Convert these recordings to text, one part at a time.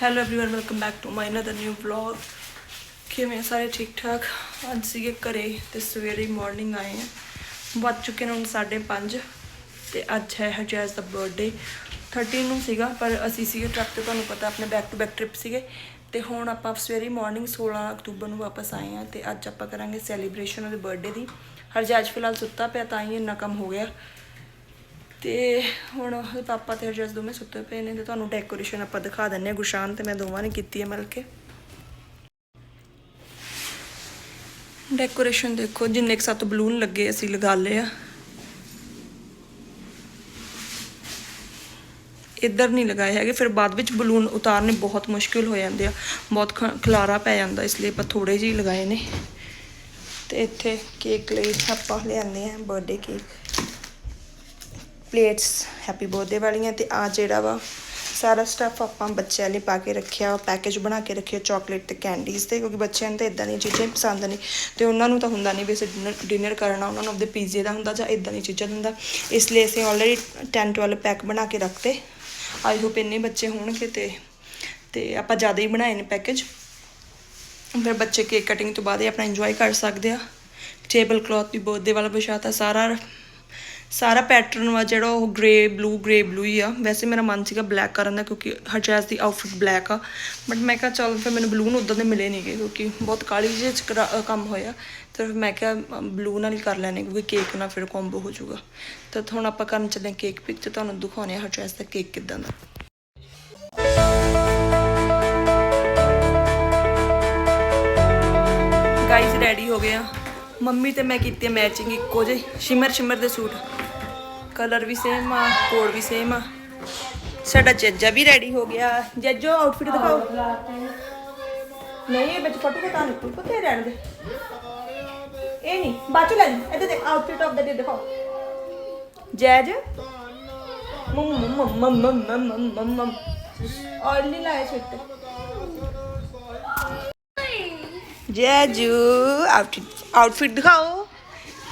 hello everyone welcome back to my another new vlog ਕਿਵੇਂ ਸਾਰੇ ਠੀਕ ਠਾਕ ਅੱਜ ਸੀਗੇ ਘਰੇ ਤੇ ਸਵੇਰੇ ਮਾਰਨਿੰਗ ਆਏ ਆ ਵੱਜ ਚੁੱਕੇ ਨੇ ਹੁਣ 5:30 ਤੇ ਅੱਜ ਹੈ ਹਜੈਜ਼ ਦਾ ਬਰਥਡੇ 13 ਨੂੰ ਸੀਗਾ ਪਰ ਅਸੀਂ ਸੀਗੇ ਟਰੱਕ ਤੇ ਤੁਹਾਨੂੰ ਪਤਾ ਆਪਣੇ ਬੈਕ ਟੂ ਬੈਕ ਟ੍ਰਿਪ ਸੀਗੇ ਤੇ ਹੁਣ ਆਪਾਂ ਸਵੇਰੇ ਮਾਰਨਿੰਗ 16 ਅਕਤੂਬਰ ਨੂੰ ਵਾਪਸ ਆਏ ਆ ਤੇ ਅੱਜ ਆਪਾਂ ਕਰਾਂਗੇ ਸੈਲੀਬ੍ਰੇਸ਼ਨ ਉਹਦੇ ਬਰਥਡੇ ਦੀ ਹਰਜੈਜ਼ ਫਿਲਹਾਲ ਸੁੱਤਾ ਪਿਆ ਤਾਂ ਹੀ ਇੰਨਾ ਕੰਮ ਹੋ ਗਿਆ ਤੇ ਹੁਣ ਉਹਦੇ ਪਾਪਾ ਤੇ ਹਰਜਸ ਦੋਵੇਂ ਸੁੱਤੇ ਪਏ ਨੇ ਤੇ ਤੁਹਾਨੂੰ ਡੈਕੋਰੇਸ਼ਨ ਆਪਾਂ ਦਿਖਾ ਦਿੰਨੇ ਆ ਗੁਸ਼ਾਨ ਤੇ ਮੈਂ ਦੋਵਾਂ ਨੇ ਕੀਤੀ ਹੈ ਮਿਲ ਕੇ। ਡੈਕੋਰੇਸ਼ਨ ਦੇਖੋ, ਜਿੰਨੇ ਕੁ ਸੱਤ ਬਲੂਨ ਲੱਗੇ ਅਸੀਂ ਲਗਾ ਲਏ ਆ। ਇੱਧਰ ਨਹੀਂ ਲਗਾਏ ਹੈਗੇ, ਫਿਰ ਬਾਅਦ ਵਿੱਚ ਬਲੂਨ ਉਤਾਰਨੇ ਬਹੁਤ ਮੁਸ਼ਕਿਲ ਹੋ ਜਾਂਦੇ ਆ। ਬਹੁਤ ਖ- ਖਲਾਰਾ ਪੈ ਜਾਂਦਾ, ਇਸ ਲਈ ਆਪਾਂ ਥੋੜੇ ਜਿਹੇ ਲਗਾਏ ਨੇ। ਤੇ ਇੱਥੇ ਕੇਕ ਲਈ ਆਪਾਂ ਲਿਆਂਦੇ ਆ birthday cake plates happy birthday ਵਾਲੀਆਂ ਤੇ ਆ ਜਿਹੜਾ ਵਾ, ਸਾਰਾ ਸਟਫ ਆਪਾਂ ਬੱਚਿਆਂ ਲਈ ਪਾ ਕੇ ਰੱਖਿਆ ਪੈਕੇਜ ਬਣਾ ਕੇ ਰੱਖਿਆ ਚਾਕਲੇਟ ਤੇ ਕੈਂਡੀਜ਼ ਤੇ, ਕਿਉਂਕਿ ਬੱਚਿਆਂ ਨੂੰ ਤਾਂ ਇਦਾਂ ਦੀਆਂ ਚੀਜ਼ਾਂ ਪਸੰਦ ਨਹੀਂ, ਤੇ ਉਹਨਾਂ ਨੂੰ ਤਾਂ ਹੁੰਦਾ ਨਹੀਂ ਵੀ ਅਸੀਂ ਡਿਨਰ ਡਿਨਰ ਕਰਨਾ, ਉਹਨਾਂ ਨੂੰ ਆਪਦੇ ਪੀਜ਼ੇ ਦਾ ਹੁੰਦਾ ਜਾਂ ਇਦਾਂ ਦੀਆਂ ਚੀਜ਼ਾਂ ਦਾ ਹੁੰਦਾ, ਇਸ ਲਈ ਅਸੀਂ ਆਲਰੇਡੀ 10 12 ਪੈਕ ਬਣਾ ਕੇ ਰੱਖਤੇ। ਆਈ ਹੋਪ ਇੰਨੇ ਬੱਚੇ ਹੋਣਗੇ ਤੇ ਤੇ ਆਪਾਂ ਜ਼ਿਆਦਾ ਹੀ ਬਣਾਏ ਨੇ ਪੈਕੇਜ ਫਿਰ ਬੱਚੇ ਕੇਕ ਕਟਿੰਗ ਤੋਂ ਬਾਅਦ ਹੀ ਆਪਣਾ ਇੰਜੋਏ ਕਰ ਸਕਦੇ ਆ। ਟੇਬਲ ਕਲੌਥ ਵੀ ਬਰਥਡੇ ਵਾਲਾ ਵਿਛਾਤਾ ਸਾਰਾ ਸਾਰਾ ਪੈਟਰਨ ਵਾ ਜਿਹੜਾ ਉਹ ਗ੍ਰੇ ਬਲੂ ਗ੍ਰੇ ਬਲੂ ਹੀ ਆ। ਵੈਸੇ ਮੇਰਾ ਮਨ ਸੀਗਾ ਬਲੈਕ ਕਰਨ ਦਾ ਕਿਉਂਕਿ ਹਰਜੈਸ ਦੀ ਆਊਟਫਿਟ ਬਲੈਕ ਆ। ਬਟ ਮੈਂ ਕਿਹਾ ਚੱਲ ਫਿਰ ਮੈਨੂੰ ਬਲੂ ਨੂੰ ਉਦੋਂ ਦੇ ਮਿਲੇ ਨਹੀਂਗੇ ਕਿਉਂਕਿ ਬਹੁਤ ਕਾਲੀ ਜਿਹੇ ਚ ਕੰਮ ਹੋਇਆ। ਤੇ ਫਿਰ ਮੈਂ ਕਿਹਾ ਬਲੂ ਨਾਲ ਹੀ ਕਰ ਲੈਣੇ ਕਿਉਂਕਿ ਕੇਕ ਨਾਲ ਫਿਰ ਕੰਬੋ ਹੋ ਜਾਊਗਾ। ਤਾਂ ਹੁਣ ਆਪਾਂ ਕਰਨ ਚੱਲੇ ਕੇਕ ਪਿਕ ਤੇ ਤੁਹਾਨੂੰ ਦਿਖਾਉਣੇ ਆ ਹਰਜੈਸ ਦਾ ਕੇਕ ਕਿਦਾਂ ਦਾ। ਗਾਈਜ਼ ਰੈਡੀ ਹੋ ਗਏ ਆ? ਮੰਮੀ ਤੇ ਮੈਂ ਕੀਤੀ ਮੈਚਿੰਗ ਇੱਕੋ ਜਿਹੇ, ਸ਼ਿਮਰ ਸ਼ਿਮਰ ਦੇ ਸੂਟ। ਕਲਰ ਵੀ ਸੇਮ ਆ, ਕੋਡ ਵੀ ਸੇਮ ਆ। ਸਾਡਾ ਜੱਜਾ ਵੀ ਰੈਡੀ ਹੋ ਗਿਆ। ਜੱਜੋ ਆਊਟਫਿਟ ਦਿਖਾਓ। ਨਹੀਂ, ਇਹ ਵਿੱਚ ਫੋਟੋ ਤਾਂ ਨਿਕਲ ਪਤੇ ਰਹਿਣ ਦੇ? ਇਹ ਨਹੀਂ, ਬਾਅਦ ਚ ਲੈ ਲਈ ਇਹਦੇ ਦੇ ਆਊਟਫਿਟ ਆਫ ਦਾ ਡੇ ਦਿਖਾਓ। ਜੈਜ? ਮਮ ਮਮ ਮਮ ਮਮ ਮਮ ਮਮ ਮਮ ਨਹੀਂ ਲਾਇਆ ਸਿੱਟ ਜੈਜੂ ਆਊਟਫਿਟ ਆਊਟਫਿਟ ਦਿਖਾਓ।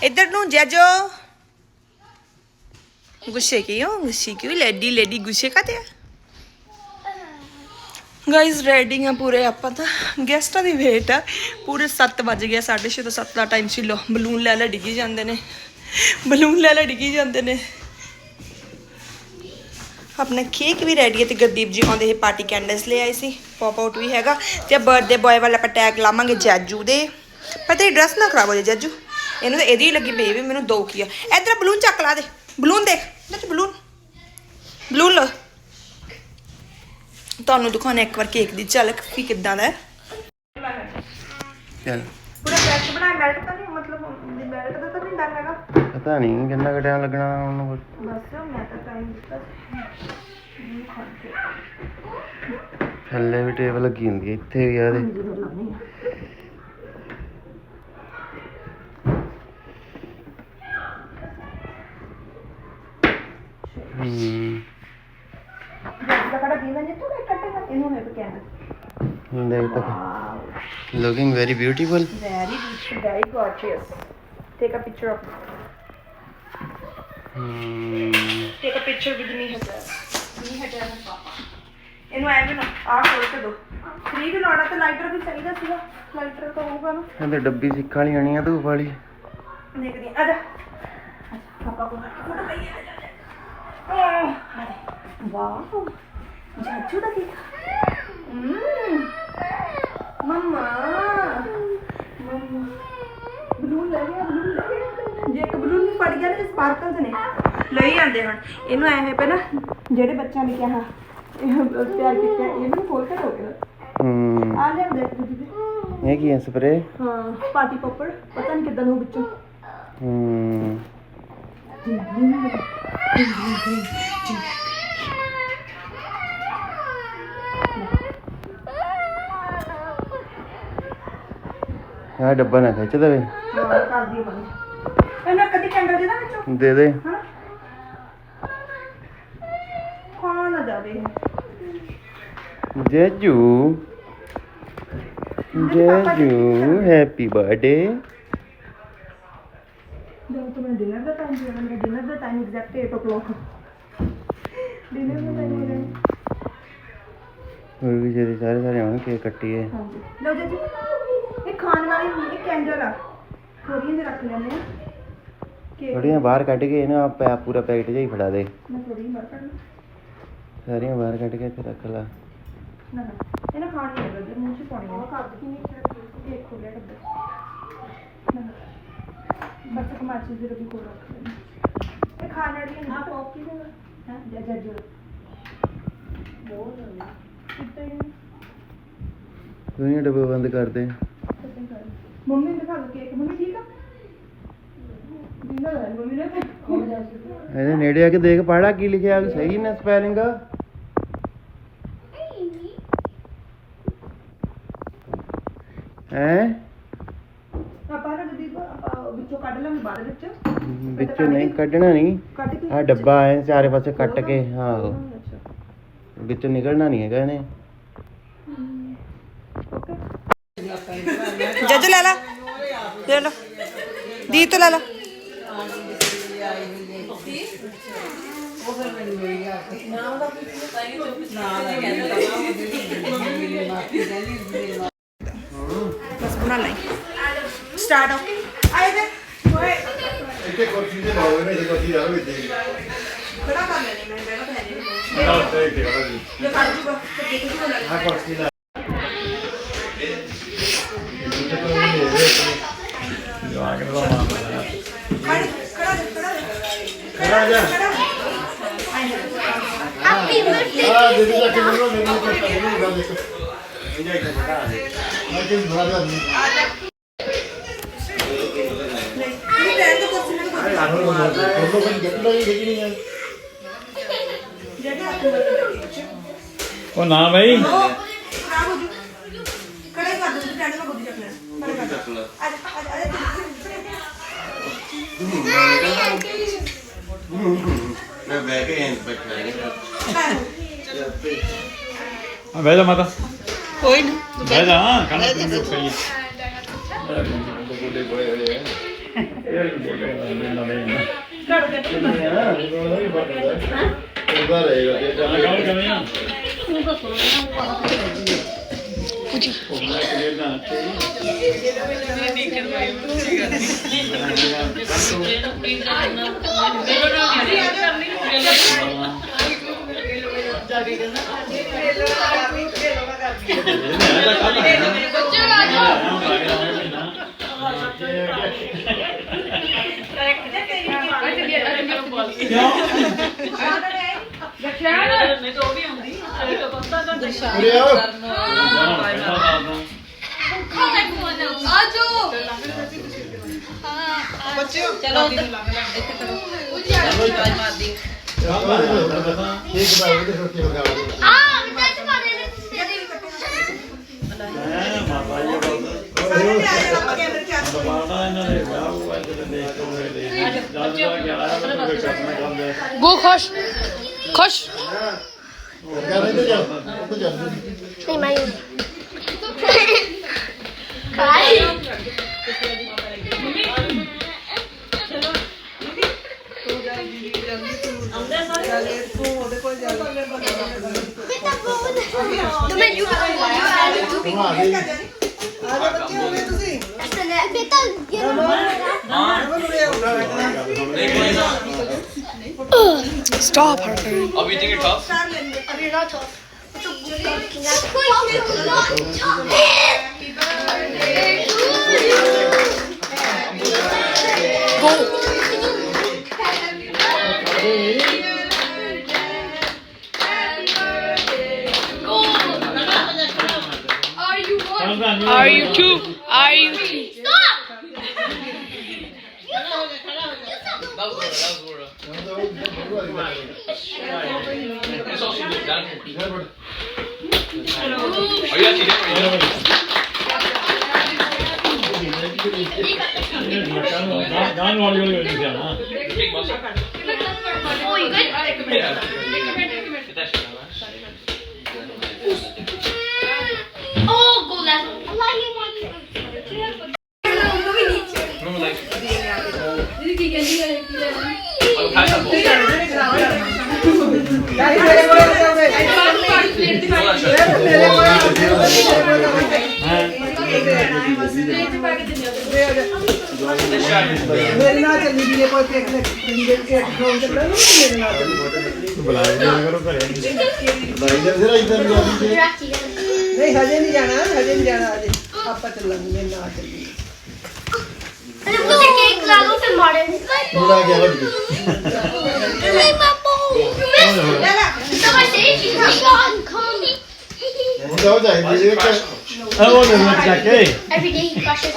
ਇੱਧਰ ਨੂੰ ਜੈਜੋ। ਗੁੱਸੇ ਕਿਉਂ ਗੁੱਸੇ ਕਿਉਂ? ਲੈਡੀ ਲੈਡੀ ਗੁੱਸੇ ਕਾਤੇ ਆ? ਗਾਇਸ ਰੈਡਿੰਗ ਆ ਪੂਰੇ ਆਪਾਂ ਤਾਂ। ਗੈਸਟਾਂ ਦੀ ਵੇਟ ਆ। ਪੂਰੇ 7 ਵਜ ਗਿਆ 6:30 ਤੋਂ 7 ਦਾ ਟਾਈਮ ਸੀ। ਲੋ ਬਲੂਨ ਲੈ ਲੈ, ਡਿੱਗੀ ਜਾਂਦੇ ਨੇ। ਬਲੂਨ ਲੈ ਲੈ, ਡਿੱਗੀ ਜਾਂਦੇ ਨੇ। ਆਪਣਾ ਕੇਕ ਵੀ ਰੈਡੀ ਹੈ ਤੇ ਗੁਰਦੀਪ ਜੀ ਆਉਂਦੇ ਹੀ ਪਾਰਟੀ ਕੈਂਡਲਸ ਲੈ ਆਏ ਸੀ। ਪੌਪ ਆਊਟ ਵੀ ਹੈਗਾ। ਤੇ ਬਰਥਡੇ ਬॉय ਵਾਲਾ ਆਪਾਂ ਟੈਗ ਲਾਵਾਂਗੇ ਜੈਜੂ ਦੇ। ਪਰ ਤੇਰੀ ਡਰੈਸ ਨਾ ਖਰਾਬ ਹੋ ਜਾਏ ਜੈਜੂ। ਇਹਨੂੰ ਤਾਂ ਇਹਦੀ ਹੀ ਲੱਗੀ ਪਈ ਵੀ ਮੈਨੂੰ ਦੋ ਕੀ ਆ। ਇਧਰ ਬਲੂਨ ਚੱਕ ਲਾ ਦੇ। ਬਲੂਨ ਦੇਖ ਨੱਚ ਬਲੂਨ। ਬਲੂਨ ਲੋ। ਤੁਹਾਨੂੰ ਦਿਖਾਉਣਾ ਇੱਕ ਵਾਰ ਕੇਕ ਦੀ ਝਲਕ ਵੀ ਕਿੱਦਾਂ ਦਾ ਹੈ। ਚੱਲ। ਪੂਰਾ ਫਰੈਸ਼ ਬਣਾਇਆ ਮੈਲਟ ਤਾਂ ਨਹੀਂ ਮਤਲਬ ਮੈਲਟ ਦਾ ਤਾਂ ਨਹੀਂ ਡਰ ਹੈਗਾ। ਪਤਾ ਨਹੀਂ ਕਿੰਨਾ ਕੁ ਟਾਈਮ ਲੱਗਣਾ ਉਹਨੂੰ ਬਸ ਮੈਂ ਤਾਂ ਟਾਈਮ ਦਿੱਤਾ ਥੱਲੇ ਵੀ ਟੇਬਲ ਲੱਗੀ ਹੁੰਦੀ ਹੈ ਇੱਥੇ ਵੀ ਆ ਇਹਦੇ ਹੂੰ ਜਿਹੜਾ ਕੜਾ ਦੀਨਾ ਜੇ ਤੂੰ ਕੱਟੇਗਾ ਇਹਨੂੰ ਹੈ ਦੇਖ ਤੱਕ। Looking very beautiful Very beautiful, very gorgeous. Take a picture of ਹੂੰ take a picture with me Hajar. Me Hajar and Papa. ਇਹਨੂੰ ਐਵੇਂ ਨਾ ਆਹ ਖੋਲ ਕੇ ਦੋ ਫ੍ਰੀ ਵੀ ਲਾਉਣਾ ਤੇ ਲਾਈਟਰ ਵੀ ਚਾਹੀਦਾ ਸੀਗਾ। ਲਾਈਟਰ ਤਾਂ ਹੋਊਗਾ ਨਾ। ਇਹਦੇ ਡੱਬੀ ਸਿੱਖਾਂ ਵਾਲੀ ਆਣੀ ਆ ਧੂਪ ਵਾਲੀ। ਦੇਖਦੀ ਆ ਜਾ। ਪਾਪਾ ਕੋਲ ਫੋਟੋ ਪਈ ਆ ਜਾ ਜਾ। ਵਾਓ। ਜਾਜੂ ਦਾ ਕੀ ਹਮ ਮਮਾ। ਮਮਾ ਬਲੂਨ ਲੈ ਗਿਆ ਬਲੂਨ ਲੈ ਗਿਆ। ਜੇ ਇੱਕ ਬਲੂਨ ਨਹੀਂ ਫੜ ਗਿਆ ਨਾ ਸਪਾਰਕਲਸ ਨੇ। ਲਈ ਜਾਂਦੇ ਹੁਣ। ਇਹਨੂੰ ਐਵੇਂ ਪਏ ਨਾ ਜਿਹੜੇ ਬੱਚਿਆਂ ਨੇ ਕਿਹਾ ਇਹ ਪਿਆਰ ਕੀਤਾ ਇਹ ਵੀ ਖੋਲ ਕੇ ਹੋ। ਗਿਆ ਹੂੰ ਆ ਲੈ ਦੇਖ ਜੀ ਇਹ ਕੀ ਹੈ ਸਪਰੇ? ਹਾਂ ਪਾਰਟੀ ਪੋਪਰ ਪਤਾ ਨਹੀਂ ਕਿੱਦਾਂ ਦਾ ਉਹ ਵਿੱਚੋਂ। ਹੂੰ। ਆ ਡੱਬਾ ਨਾ ਖਿੱਚ ਦੇਵੇ। ਕਰਦੀ ਬੰਦ ਇਹਨਾਂ ਕਦੀ ਕੈਂਡਲ ਦੇ ਨਾ ਵਿੱਚੋਂ। ਦੇ ਦੇ। ਹਨਾ? ਖਾਣਾ ਨਾ ਜਾਵੇ ਜੇਜੂ। ਜੇਜੂ ਹੈਪੀ ਬਰਥਡੇ ਜਦੋਂ ਤੁਮਨੇ ਡਿਨਰ ਦਾ ਟਾਈਮ ਦਿਆ ਮੈਨੂੰ ਡਿਨਰ ਦਾ ਟਾਈਮ ਐਗਜ਼ੈਕਟ 8 o'clock ਡਿਨਰ ਦਾ ਟਾਈਮ ਗਿਆ ਹੋਰ ਵੀ ਜਿਹੜੇ ਸਾਰੇ ਸਾਰੇ ਆਉਣ ਕੇਕ ਕੱਟੀਏ। ਹਾਂਜੀ। ਲਓ ਜੀ ਇਹ ਖਾਣ ਵਾਲੀ ਇਹ ਕੈਂਡਲ ਆ। ਥੋੜੀਆਂ ਜਿਹਾ ਰੱਖ ਲੈਂਦੇ ਆ ਥੋੜੀਆਂ ਬਾਹਰ ਕੱਢ ਕੇ ਇਹਨੂੰ ਆ ਪੈ ਪੂਰਾ ਪੈਕਟ ਜਿਹਾ ਹੀ ਫੜਾ ਦੇ। ਮੈਂ ਥੋੜੀ ਕੱਢ ਲਾਂ। ਸਾਰੀਆਂ ਬਾਹਰ ਕੱਢ ਕੇ ਇੱਥੇ ਰੱਖ ਲਾ। ਨਾ ਨਾ। ਇਹ ਨਾ ਖਾਣੀ ਮੂੰਹ ਚ ਪਾਣੀ ਹੈ ਕਰ ਦਿੱਤੀ ਕੇਕ ਖੋਲਿਆ ਡੱਬੇ ਨਾ ਨਾ। ਬਸ ਕਮਾਚੀ ਦੇ ਵੀ ਕੋਲ ਰੱਖ ਲੈਂਦੇ। ਇਹ ਖਾਣ ਵਾਲੀ ਹੈ ਆ। ਪੌਕੀ ਦੇ ਹਾਂ? ਜਾ ਜਾ ਜੋ। ਬਹੁਤ ਕਿਤੇ ਨਹੀਂ ਦੁਨੀਆ ਡੱਬੇ ਬੰਦ ਕਰ ਦੇ। ਮੰਮੀ ਨੇ ਦਿਖਾ ਦੋ ਕੇਕ ਮੰਮੀ ਠੀਕ ਆ ਜਿੰਦਾ ਹੈ ਮੰਮੀ ਨੇ ਹੋ ਜਾ ਇਹਦੇ ਨੇੜੇ ਆ ਕੇ ਦੇਖ ਪੜਾ ਕੀ ਲਿਖਿਆ ਸਹੀ ਨਾ ਸਪੈਲਿੰਗ ਹੈ ਆਪਾਂ ਨਾ ਜਦੀ ਆਪਾਂ ਵਿੱਚੋਂ ਕੱਢ ਲਾਂਗੇ ਬਾਅਦ ਵਿੱਚ ਵਿੱਚੋਂ ਨਹੀਂ ਕੱਢਣਾ ਨਹੀਂ ਕੱਢ ਕੇ ਆ ਡੱਬਾ ਐ ਚਾਰੇ ਪਾਸੇ ਕੱਟ ਕੇ ਹਾਂ ਅੱਛਾ ਵਿੱਚੋਂ ਨਿਕਲਣਾ ਨਹੀਂ ਹੈਗਾ ਇਹਨੇ ਜੱਜ ਲੈ ਲਾ। ਲੈ ਲਾ ਦੀ ਤੋਂ ਲੈ ਲਾ। ਬਸ ਬਣਾ ਲੈ ਸਟਾਰਟ ਓਕੇ ਆਏ ਦੇ ਓਏ। ਇੱਥੇ ਕੁਰਸੀ ਤੇ ਲਾਓ ਇਹਨੇ ਕੁਰਸੀ ਆ ਵਿੱਚ ਖੜਾ ਕਰ ਲੈਣੀ ਮੈਂ ਬੈਠਾ ਹੈ ਨਹੀਂ। ਤੇ ਕਰਾ ਜੂਗਾ ਤੇ ਦੇਖ ਜੂਗਾ ਲੈ ਆ ਕੁਰਸੀ ਲਾ। ਖੜਾ ਜਾ। ਖੜਾ ਜਾ। ਆ ਦੀਦੀ ਜਾ ਕੇ ਮੈਨੂੰ ਮੈਨੂੰ ਕੋਈ ਨਹੀਂ ਗੱਲ ਦੇਖੋ ਇੰਜਾਈ ਕਰ ਬਤਾ ਦੇ ਮੈਂ ਕਿ ਬੜਾ ਦਾ ਨਹੀਂ ਨਹੀਂ ਰਹਿਣ ਦੋ ਕੁਰਸੀ ਮੈਨੂੰ ਕੋਈ ਆਹ ਮਾਰਦਾ ਹੈ ਉਹ ਕੋਈ ਗੱਲਾਂ ਹੀ ਦੇਖੀ ਮੈਂ ਬਹਿ ਕੇ ਆ ਬਹਿ ਜਾ ਮਾਤਾ। ਕੋਈ ਨਾ। ਬਹਿ ਜਾ ਖਾਣਾ ਪੀਣ ਦੀ ਸਹੀ ਬੋਲੇ ਬੋਏ ਹੋਏ ਰਹੇਗਾ ਤੇ ਕਿਵੇਂ ਆ ਪੁੱਛੀ ਉਹ ਮੈਂ ਕਿਹਦਾ ਉਰੇ ਆਓ ਠੀਕ ਬਾਈ ਉਹਦੇ ਰੋਟੀ ਲਗਾ ਦੇ ਸਾਰੇ ਆ? ਜਾਣਾ ਆਪਾਂ ਕੈਮਰੇ ਚ ਆ ਜਾਓ। ਬਾਣਾ ਇਹਨਾਂ ਦੇ ਵਿਆਹ ਹੋਇਆ ਤੇ ਦੇਖ ਕੇ ਹੋਏ ਦੇ ਜਦ ਜਾ ਕੇ ਆਇਆ ਮੈਂ ਕੋਈ ਕਰਨਾ ਗੋ ਖੁਸ਼ ਖੁਸ਼ ਰਹੇ ਜਾ ਉੱਥੇ ਜਾ ਨਹੀਂ ਮੈਂ ਕਾਈ ਤੁਮੇ ਯੂ ਘੁਮਾ ਦੇ। ਬੇਟਾ ਸਟਾਪ ਹਰ ਸਟਾਰ ਲੈਂਦੇ अभी Happy rahat Go. Are you two? Are you two? You stop. ਸੀ ਨਾ Oh, you good? Oh, go last. Allah, you want ਬੁਲਾਇਆ मेरे नाल चली दी कोई एक ने एक फ़ोन कर मेरे नाल बुला दिया करो घरे इधर से इधर नहीं हजे नहीं जाना ਜਾਈ ਜੀ ਕਿ ਆ ਉਹ ਲੈ ਮੈਂ ਚੱਕ ਕੇ ਐਵਰੀ ਡੇ ਹੀ ਕਾਸ਼ੇ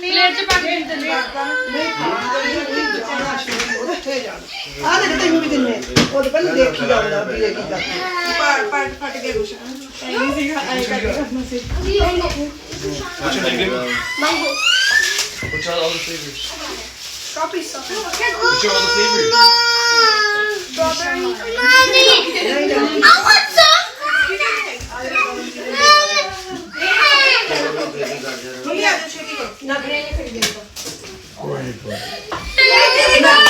ਪਲੇਟ ਚ ਪਾ ਕੇ ਦਿੰਦੇ ਆ ਤੇ ਤੈਨੂੰ ਵੀ ਦਿੰਨੇ ਉਹ ਤਾਂ ਪਹਿਲਾਂ ਦੇਖੀ ਜਾਂਦਾ ਵੀ ਇਹ ਕੀ ਕਰਦਾ ਪਾੜ ਪਾੜ ਫਟ ਕੇ ਕੁਛ ਐਂ ਸੀਗਾ ਐਂ ਕਰਕੇ ਕਰਨਾ ਸੀ What should I give him? Mango. Which are all the flavors? Strawberry sauce. Which are all the flavors? Strawberry. Mommy. I want ਆ ਜਾ ਛੇਤੀ ਕਰੋ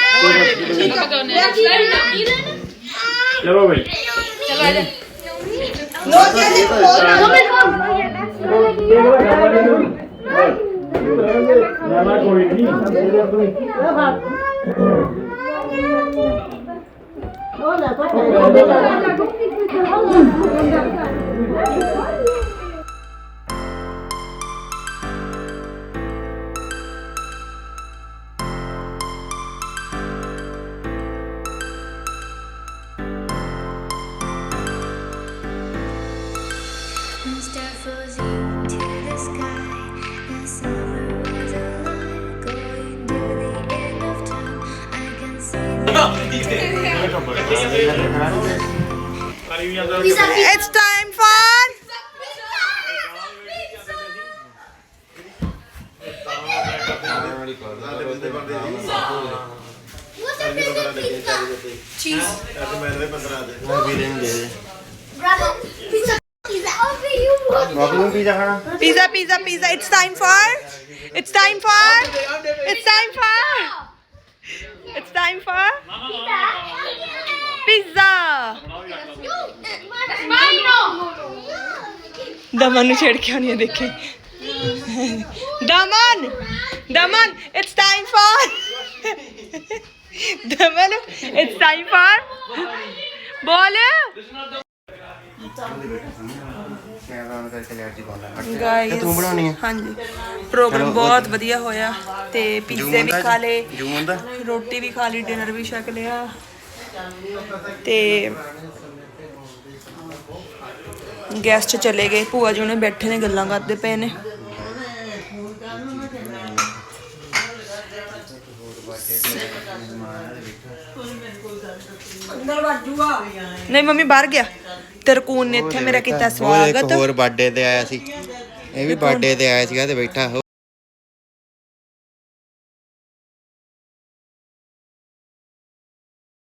ਫੋਟੋ ਨਹੀਂ ਆ ਰਹੀ ਸੀ ਫੋਟੋ ਅੰਦਰ ਨਹੀਂ ਆ ਰਹੀ ਚਲੋ ਬਈ ਨੋ ਜੀ ਨਾ ਨਾ ਕੋਈ ਨਹੀਂ Start It's time for cheese. Pizza, pizza, pizza. It's time for. It's time for. It's time for. It's time for pizza. Pizza. Daman, Daman, Daman, it's time for Daman, it's time for Bolu. Camera on ਕਰਕੇ let ਜੀ ਪਾਉਣਾ guys ਤੂੰ ਬਣਾਉਣੀ ਹੈ ਹਾਂਜੀ। Programme ਬਹੁਤ ਵਧੀਆ ਹੋਇਆ ਤੇ ਪੀਜ਼ੇ ਵੀ ਖਾ ਲਏ ਜੂਨ ਦਾ? ਰੋਟੀ ਵੀ ਖਾ ਲਈ ਡਿਨਰ ਵੀ ਛਕ ਲਿਆ। ਤੇ ਗੈਸਟ ਚਲੇ ਗਏ। ਭੂਆ ਜੀ ਉਹਨੇ ਬੈਠੇ ਨੇ ਗੱਲਾਂ ਕਰਦੇ ਪਏ ਨੇ। ਨਹੀਂ ਮੰਮੀ ਬਾਹਰ ਗਿਆ। ਤਰਕੂਨ ਨੇ ਇੱਥੇ ਮੇਰਾ ਕੀਤਾ ਇੱਕ ਸਵਾਗਤ। ਹੋਰ ਬਰਥਡੇ ਤੇ ਆਇਆ ਸੀ। ਇਹ ਵੀ ਬਰਥਡੇ ਤੇ ਆਇਆ ਸੀਗਾ ਤੇ ਬੈਠਾ।